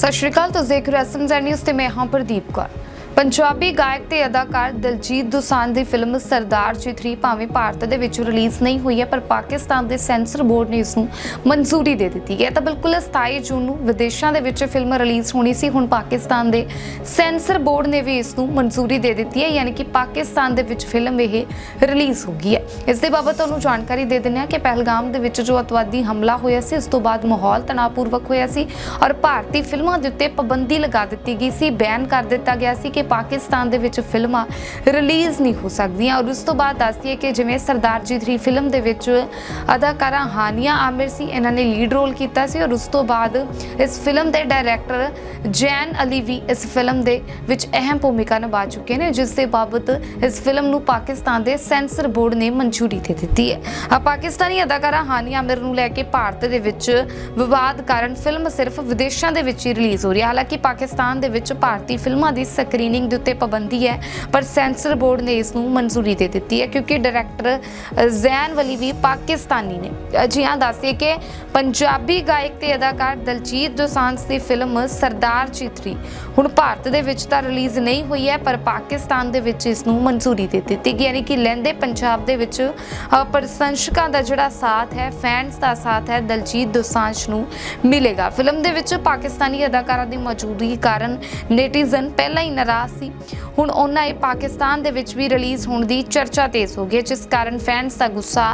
ਸਤਿ ਸ਼੍ਰੀ ਅਕਾਲ ਤੁਸੀਂ ਦੇਖ ਰਹੇ ਹੋ ਐਸਐਮਜ਼ੈਡ ਨਿਊਜ਼ ਤੇ ਮੈਂ ਹਾਂ ਪ੍ਰਦੀਪ ਕੌਰ। ਪੰਜਾਬੀ ਗਾਇਕ ਤੇ ਅਦਾਕਾਰ ਦਲਜੀਤ ਦੋਸਾਂਝ ਦੀ ਫਿਲਮ ਸਰਦਾਰ ਜੀ 3 ਭਾਵੇਂ ਭਾਰਤ ਦੇ ਵਿੱਚ ਰਿਲੀਜ਼ ਨਹੀਂ ਹੋਈ ਹੈ, ਪਰ ਪਾਕਿਸਤਾਨ ਦੇ ਸੈਂਸਰ ਬੋਰਡ ਨੇ ਇਸ ਨੂੰ ਮਨਜ਼ੂਰੀ ਦੇ ਦਿੱਤੀ ਹੈ। ਤਾਂ ਬਿਲਕੁਲ 27 ਜੂਨ ਨੂੰ ਵਿਦੇਸ਼ਾਂ ਦੇ ਵਿੱਚ ਫਿਲਮ ਰਿਲੀਜ਼ ਹੋਣੀ ਸੀ। ਹੁਣ ਪਾਕਿਸਤਾਨ ਦੇ ਸੈਂਸਰ ਬੋਰਡ ਨੇ ਵੀ ਇਸ ਨੂੰ ਮਨਜ਼ੂਰੀ ਦੇ ਦਿੱਤੀ ਹੈ, ਯਾਨੀ ਕਿ ਪਾਕਿਸਤਾਨ ਦੇ ਵਿੱਚ ਫਿਲਮ ਇਹ ਰਿਲੀਜ਼ ਹੋ ਗਈ ਹੈ। ਇਸ ਦੇ ਬਾਬਤ ਤੁਹਾਨੂੰ ਜਾਣਕਾਰੀ ਦੇ ਦਿੰਦੇ ਹਾਂ ਕਿ ਪਹਿਲਗਾਮ ਦੇ ਵਿੱਚ ਜੋ ਅਤਵਾਦੀ ਹਮਲਾ ਹੋਇਆ ਸੀ ਉਸ ਤੋਂ ਬਾਅਦ ਮਾਹੌਲ ਤਣਾਅਪੂਰਵਕ ਹੋਇਆ ਸੀ ਔਰ ਭਾਰਤੀ ਫਿਲਮਾਂ ਦੇ ਉੱਤੇ ਪਾਬੰਦੀ ਲਗਾ ਦਿੱਤੀ ਗਈ ਸੀ। ਬੈਨ ਕਰ ਦਿੱਤਾ ਗਿਆ ਸੀ ਕਿ ਪਾਕਿਸਤਾਨ ਦੇ ਵਿੱਚ ਫਿਲਮਾਂ ਰਿਲੀਜ਼ ਨਹੀਂ ਹੋ ਸਕਦੀਆਂ। ਔਰ ਉਸ ਤੋਂ ਬਾਅਦ ਦੱਸਦੀ ਹੈ ਕਿ ਜਿਵੇਂ ਸਰਦਾਰ ਜੀ 3 ਫਿਲਮ ਦੇ ਵਿੱਚ ਅਦਾਕਾਰਾ ਹਾਨੀਆ ਆਮਿਰ ਸੀ, ਇਹਨਾਂ ਨੇ ਲੀਡ ਰੋਲ ਕੀਤਾ ਸੀ ਔਰ ਉਸ ਤੋਂ ਬਾਅਦ ਇਸ ਫਿਲਮ ਦੇ ਡਾਇਰੈਕਟਰ ਜੈਨ ਅਲੀ ਵੀ ਇਸ ਫਿਲਮ ਦੇ ਵਿੱਚ ਅਹਿਮ ਭੂਮਿਕਾ ਨਿਭਾ ਚੁੱਕੇ ਨੇ, ਜਿਸ ਦੇ ਬਾਬਤ ਇਸ ਫਿਲਮ ਨੂੰ ਪਾਕਿਸਤਾਨ ਦੇ ਸੈਂਸਰ ਬੋਰਡ ਨੇ ਮਨਜ਼ੂਰੀ ਦੇ ਦਿੱਤੀ ਹੈ। ਆ ਪਾਕਿਸਤਾਨੀ ਅਦਾਕਾਰਾ ਹਾਨੀਆ ਆਮਿਰ ਨੂੰ ਲੈ ਕੇ ਭਾਰਤ ਦੇ ਵਿੱਚ ਵਿਵਾਦ ਕਾਰਨ ਫਿਲਮ ਸਿਰਫ ਵਿਦੇਸ਼ਾਂ ਦੇ ਵਿੱਚ ਹੀ ਰਿਲੀਜ਼ ਹੋ ਰਹੀ ਹੈ। ਹਾਲਾਂਕਿ ਪਾਕਿਸਤਾਨ ਦੇ ਵਿੱਚ ਭਾਰਤੀ ਫਿਲਮਾਂ ਦੀ ਸਕਰੀਨਿੰਗ ਦੇ ਉੱਤੇ ਪਾਬੰਦੀ ਹੈ, ਪਰ ਸੈਂਸਰ ਬੋਰਡ ਨੇ ਇਸ ਨੂੰ ਮਨਜ਼ੂਰੀ ਦੇ ਦਿੱਤੀ ਹੈ ਕਿਉਂਕਿ ਡਾਇਰੈਕਟਰ ਜ਼ੈਨ ਵਲੀ ਵੀ ਪਾਕਿਸਤਾਨੀ ਨੇ। ਜੀ ਹਾਂ ਦੱਸਦੇ ਕਿ ਪੰਜਾਬੀ ਗਾਇਕ ਤੇ ਅਦਾਕਾਰ ਦਲਜੀਤ ਦੋਸਾਂਝ ਦੀ ਫਿਲਮ ਸਰਦਾਰ ਚਿਤਰੀ ਹੁਣ ਭਾਰਤ ਦੇ ਵਿੱਚ ਤਾਂ ਰਿਲੀਜ਼ ਨਹੀਂ ਹੋਈ ਹੈ, ਪਰ ਪਾਕਿਸਤਾਨ ਦੇ ਵਿੱਚ ਇਸ ਨੂੰ ਮਨਜ਼ੂਰੀ ਦੇ ਦਿੱਤੀ ਗਈ ਯਾਨੀ ਕਿ ਲਹਿੰਦੇ ਪੰਜਾਬ ਦੇ ਵਿੱਚ ਪ੍ਰਸ਼ੰਸਕਾਂ ਦਾ ਜਿਹੜਾ ਸਾਥ ਹੈ, ਫੈਨਸ ਦਾ ਸਾਥ ਹੈ, ਦਲਜੀਤ ਦੋਸਾਂਝ ਨੂੰ ਮਿਲੇਗਾ। ਫਿਲਮ ਦੇ ਵਿੱਚ ਪਾਕਿਸਤਾਨੀ ਅਦਾਕਾਰਾਂ ਦੀ ਮੌਜੂਦਗੀ ਕਾਰਨ ਨੇਟੀਜ਼ਨ ਪਹਿਲਾਂ ਹੀ ਨਾਰਾਜ਼ ਸੀ। ਹੁਣ ਉਹਨਾਂ ਇਹ ਪਾਕਿਸਤਾਨ ਦੇ ਵਿੱਚ ਵੀ ਰਿਲੀਜ਼ ਹੋਣ ਦੀ ਚਰਚਾ ਤੇਜ਼ ਹੋ ਗਈ ਹੈ, ਜਿਸ ਕਾਰਨ ਫੈਨਸ ਦਾ ਗੁੱਸਾ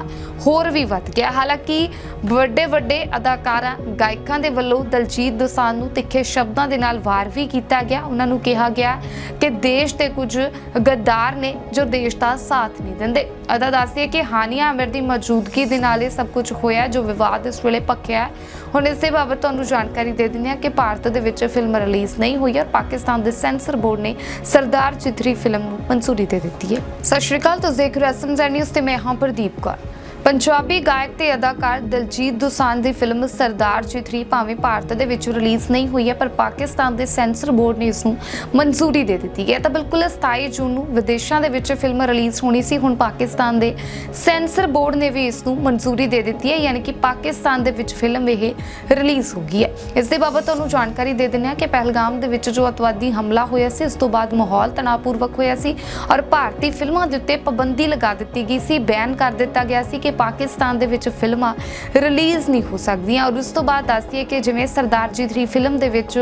ਹੋਰ ਵੀ ਵੱਧ ਗਿਆ। ਹਾਲਾਂਕਿ ਵੱਡੇ ਵੱਡੇ ਅਦਾਕਾਰਾਂ ਗਾਇਕਾਂ ਦੇ ਵੱਲੋਂ ਦਲਜੀਤ ਦੋਸਾਂਝ ਨੂੰ ਤਿੱਖੇ ਸ਼ਬਦਾਂ ਦੇ ਨਾਲ ਵਾਰ ਵੀ ਕੀਤਾ ਗਿਆ। ਉਹਨਾਂ ਨੂੰ ਕਿਹਾ ਗਿਆ ਕਿ ਦੇਸ਼ ਦੇ ਕੁਝ ਗੱਦਾਰ ਨੇ ਜੋ ਦੇਸ਼ ਦਾ ਸਾਥ ਨਹੀਂ ਦਿੰਦੇ। ਅਦਾ ਦੱਸਦੀ ਹੈ ਕਿ ਹਾਨੀਆ ਆਮਿਰ ਦੀ ਮੌਜੂਦਗੀ ਦੇ ਨਾਲ ਇਹ ਸਭ ਕੁਝ ਹੋਇਆ ਜੋ ਵਿਵਾਦ ਇਸ ਵੇਲੇ ਪੱਕਿਆ ਹੁਣ ਇਸ ਦੇ ਬਾਬਤ ਤੁਹਾਨੂੰ ਜਾਣਕਾਰੀ ਦੇ ਦਿੰਦੇ ਹਾਂ ਕਿ ਭਾਰਤ ਦੇ ਵਿੱਚ ਫਿਲਮ ਰਿਲੀਜ਼ ਨਹੀਂ ਹੋਈ ਔਰ ਪਾਕਿਸਤਾਨ ਦੇ ਸੈਂਸਰ ਬੋਰਡ ਨੇ ਸਰਦਾਰ ਚਿਤਰੀ ਫਿਲਮ ਨੂੰ ਮਨਜ਼ੂਰੀ ਦੇ ਦਿੱਤੀ ਹੈ। ਸਤਿ ਸ਼੍ਰੀ ਅਕਾਲ, ਤੁਸੀਂ ਦੇਖ ਰਹੇ ਹੋ ਐਸਐਮਜ਼ੈਡ ਨਿਊਜ਼ ਤੇ ਮੈਂ ਹਾਂ ਪ੍ਰਦੀਪ ਕੌਰ। ਪੰਜਾਬੀ ਗਾਇਕ ਤੇ ਅਦਾਕਾਰ ਦਲਜੀਤ ਦੋਸਾਂਝ ਦੀ ਫਿਲਮ ਸਰਦਾਰ ਜੀ 3 ਭਾਵੇਂ ਭਾਰਤ ਦੇ ਵਿੱਚ ਰਿਲੀਜ਼ ਨਹੀਂ ਹੋਈ ਹੈ, ਪਰ ਪਾਕਿਸਤਾਨ ਦੇ ਸੈਂਸਰ ਬੋਰਡ ਨੇ ਇਸ ਨੂੰ ਮਨਜ਼ੂਰੀ ਦੇ ਦਿੱਤੀ ਹੈ। ਤਾਂ ਬਿਲਕੁਲ 27 ਜੂਨ ਨੂੰ ਵਿਦੇਸ਼ਾਂ ਦੇ ਵਿੱਚ ਫਿਲਮ ਰਿਲੀਜ਼ ਹੋਣੀ ਸੀ। ਹੁਣ ਪਾਕਿਸਤਾਨ ਦੇ ਸੈਂਸਰ ਬੋਰਡ ਨੇ ਵੀ ਇਸ ਨੂੰ ਮਨਜ਼ੂਰੀ ਦੇ ਦਿੱਤੀ ਹੈ, ਯਾਨੀ ਕਿ ਪਾਕਿਸਤਾਨ ਦੇ ਵਿੱਚ ਫਿਲਮ ਇਹ ਰਿਲੀਜ਼ ਹੋ ਗਈ ਹੈ। ਇਸ ਦੇ ਬਾਬਤ ਤੁਹਾਨੂੰ ਜਾਣਕਾਰੀ ਦੇ ਦਿੰਦੇ ਹਾਂ ਕਿ ਪਹਿਲਗਾਮ ਦੇ ਵਿੱਚ ਜੋ ਅਤਵਾਦੀ ਹਮਲਾ ਹੋਇਆ ਸੀ, ਉਸ ਤੋਂ ਬਾਅਦ ਮਾਹੌਲ ਤਣਾਅਪੂਰਵਕ ਹੋਇਆ ਸੀ ਔਰ ਭਾਰਤੀ ਫਿਲਮਾਂ ਦੇ ਉੱਤੇ ਪਾਬੰਦੀ ਲਗਾ ਦਿੱਤੀ ਗਈ ਸੀ। ਬੈਨ ਕਰ ਦਿੱਤਾ ਗਿਆ ਸੀ ਕਿ ਪਾਕਿਸਤਾਨ ਦੇ ਵਿੱਚ ਫਿਲਮਾਂ ਰਿਲੀਜ਼ ਨਹੀਂ ਹੋ ਸਕਦੀਆਂ। ਔਰ ਉਸ ਤੋਂ ਬਾਅਦ ਦੱਸਦੀ ਹੈ ਕਿ ਜਿਵੇਂ ਸਰਦਾਰ ਜੀ 3 ਫਿਲਮ ਦੇ ਵਿੱਚ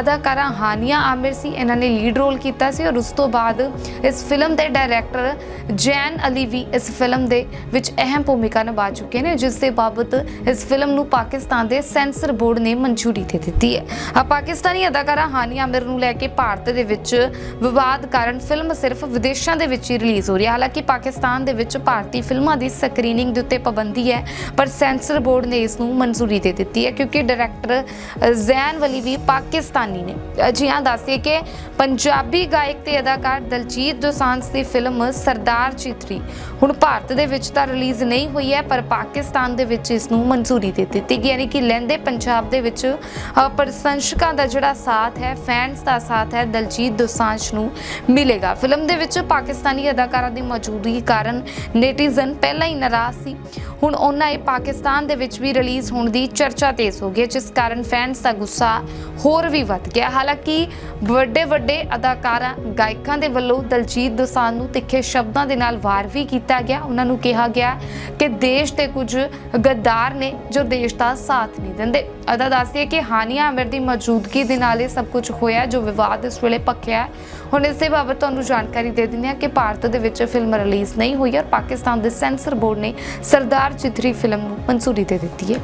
ਅਦਾਕਾਰਾ ਹਾਨੀਆ ਆਮਿਰ ਸੀ, ਇਹਨਾਂ ਨੇ ਲੀਡ ਰੋਲ ਕੀਤਾ ਸੀ ਔਰ ਉਸ ਤੋਂ ਬਾਅਦ ਇਸ ਫਿਲਮ ਦੇ ਡਾਇਰੈਕਟਰ ਜੈਨ ਅਲੀ ਵੀ ਇਸ ਫਿਲਮ ਦੇ ਵਿੱਚ ਅਹਿਮ ਭੂਮਿਕਾ ਨਿਭਾ ਚੁੱਕੇ ਨੇ, ਜਿਸ ਦੇ ਬਾਬਤ ਇਸ ਫਿਲਮ ਨੂੰ ਪਾਕਿਸਤਾਨ ਦੇ ਸੈਂਸਰ ਬੋਰਡ ਨੇ ਮਨਜ਼ੂਰੀ ਦੇ ਦਿੱਤੀ ਹੈ। ਆ ਪਾਕਿਸਤਾਨੀ ਅਦਾਕਾਰਾ ਹਾਨੀਆ ਆਮਿਰ ਨੂੰ ਲੈ ਕੇ ਭਾਰਤ ਦੇ ਵਿੱਚ ਵਿਵਾਦ ਕਾਰਨ ਫਿਲਮ ਸਿਰਫ ਵਿਦੇਸ਼ਾਂ ਦੇ ਵਿੱਚ ਹੀ ਰਿਲੀਜ਼ ਹੋ ਰਹੀ ਹੈ। ਹਾਲਾਂਕਿ ਪਾਕਿਸਤਾਨ ਦੇ ਵਿੱਚ ਭਾਰਤੀ ਫਿਲਮਾਂ ਦੀ ਸਕਰੀਨਿੰਗ ਦੇ ਉੱਤੇ ਪਾਬੰਦੀ ਹੈ, ਪਰ ਸੈਂਸਰ ਬੋਰਡ ਨੇ ਇਸ ਨੂੰ ਮਨਜ਼ੂਰੀ ਦੇ ਦਿੱਤੀ ਹੈ ਕਿਉਂਕਿ ਡਾਇਰੈਕਟਰ ਜ਼ੈਨ ਵਲੀ ਵੀ ਪਾਕਿਸਤਾਨੀ ਨੇ। ਜੀ ਹਾਂ, ਦੱਸਦੇ ਕਿ ਪੰਜਾਬੀ ਗਾਇਕ ਤੇ ਅਦਾਕਾਰ ਦਲਜੀਤ ਦੋਸਾਂਝ ਦੀ ਫਿਲਮ ਸਰਦਾਰ ਚਿਤਰੀ ਹੁਣ ਭਾਰਤ ਦੇ ਵਿੱਚ ਤਾਂ ਰਿਲੀਜ਼ ਨਹੀਂ ਹੋਈ ਹੈ, ਪਰ ਪਾਕਿਸਤਾਨ ਦੇ ਵਿੱਚ ਇਸ ਨੂੰ ਮਨਜ਼ੂਰੀ ਦੇ ਦਿੱਤੀ ਗਈ ਯਾਨੀ ਕਿ ਲਹਿੰਦੇ ਪੰਜਾਬ ਦੇ ਵਿੱਚ ਪ੍ਰਸ਼ੰਸਕਾਂ ਦਾ ਜਿਹੜਾ ਸਾਥ ਹੈ ਫੈਨਸ ਦਾ ਸਾਥ ਹੈ, ਦਲਜੀਤ ਦੋਸਾਂਝ ਨੂੰ ਮਿਲੇਗਾ। ਫਿਲਮ ਦੇ ਵਿੱਚ ਪਾਕਿਸਤਾਨੀ ਅਦਾਕਾਰਾਂ ਦੀ ਮੌਜੂਦਗੀ ਕਾਰਨ ਨੇਟੀਜ਼ਨ ਪਹਿਲਾਂ ਹੀ ਨਾਰਾਜ਼ ਸੀ। ਹੁਣ ਉਹਨਾਂ ਇਹ ਪਾਕਿਸਤਾਨ ਦੇ ਵਿੱਚ ਵੀ ਰਿਲੀਜ਼ ਹੋਣ ਦੀ ਚਰਚਾ ਤੇਜ਼ ਹੋ ਗਈ ਹੈ, ਜਿਸ ਕਾਰਨ ਫੈਨਸ ਦਾ ਗੁੱਸਾ ਹੋਰ ਵੀ ਵੱਧ ਗਿਆ। ਹਾਲਾਂਕਿ ਵੱਡੇ ਵੱਡੇ ਅਦਾਕਾਰਾਂ ਗਾਇਕਾਂ ਦੇ ਵੱਲੋਂ ਦਲਜੀਤ ਦੋਸਾਂਝ ਨੂੰ ਤਿੱਖੇ ਸ਼ਬਦਾਂ ਦੇ ਨਾਲ ਵਾਰ ਵੀ ਕੀਤਾ ਗਿਆ। ਉਹਨਾਂ ਨੂੰ ਕਿਹਾ ਗਿਆ ਕਿ ਦੇਸ਼ ਦੇ ਕੁਝ ਗੱਦਾਰ ਨੇ ਜੋ ਦੇਸ਼ ਦਾ ਸਾਥ ਨਹੀਂ ਦਿੰਦੇ। ਅਦਾ ਦੱਸਦੀ ਕਿ ਹਾਨੀਆ ਆਮਿਰ ਦੀ ਮੌਜੂਦਗੀ ਦੇ ਨਾਲ ਇਹ ਸਭ ਕੁਝ ਹੋਇਆ ਜੋ ਵਿਵਾਦ ਇਸ ਵੇਲੇ ਪੱਕਿਆ ਹੁਣ ਇਸ ਦੇ ਬਾਬਤ ਤੁਹਾਨੂੰ ਜਾਣਕਾਰੀ ਦੇ ਦਿੰਦੇ ਹਾਂ ਕਿ ਭਾਰਤ ਦੇ ਵਿੱਚ ਫਿਲਮ ਰਿਲੀਜ਼ ਨਹੀਂ ਹੋਈ ਔਰ ਪਾਕਿਸਤਾਨ ਦੇ ਸੈਂਸਰ ਬੋਰਡ ਨੇ ਸਰਦਾਰ ਚਿਤਰੀ ਫਿਲਮ ਨੂੰ ਮਨਜ਼ੂਰੀ ਦੇ ਦਿੱਤੀ ਹੈ।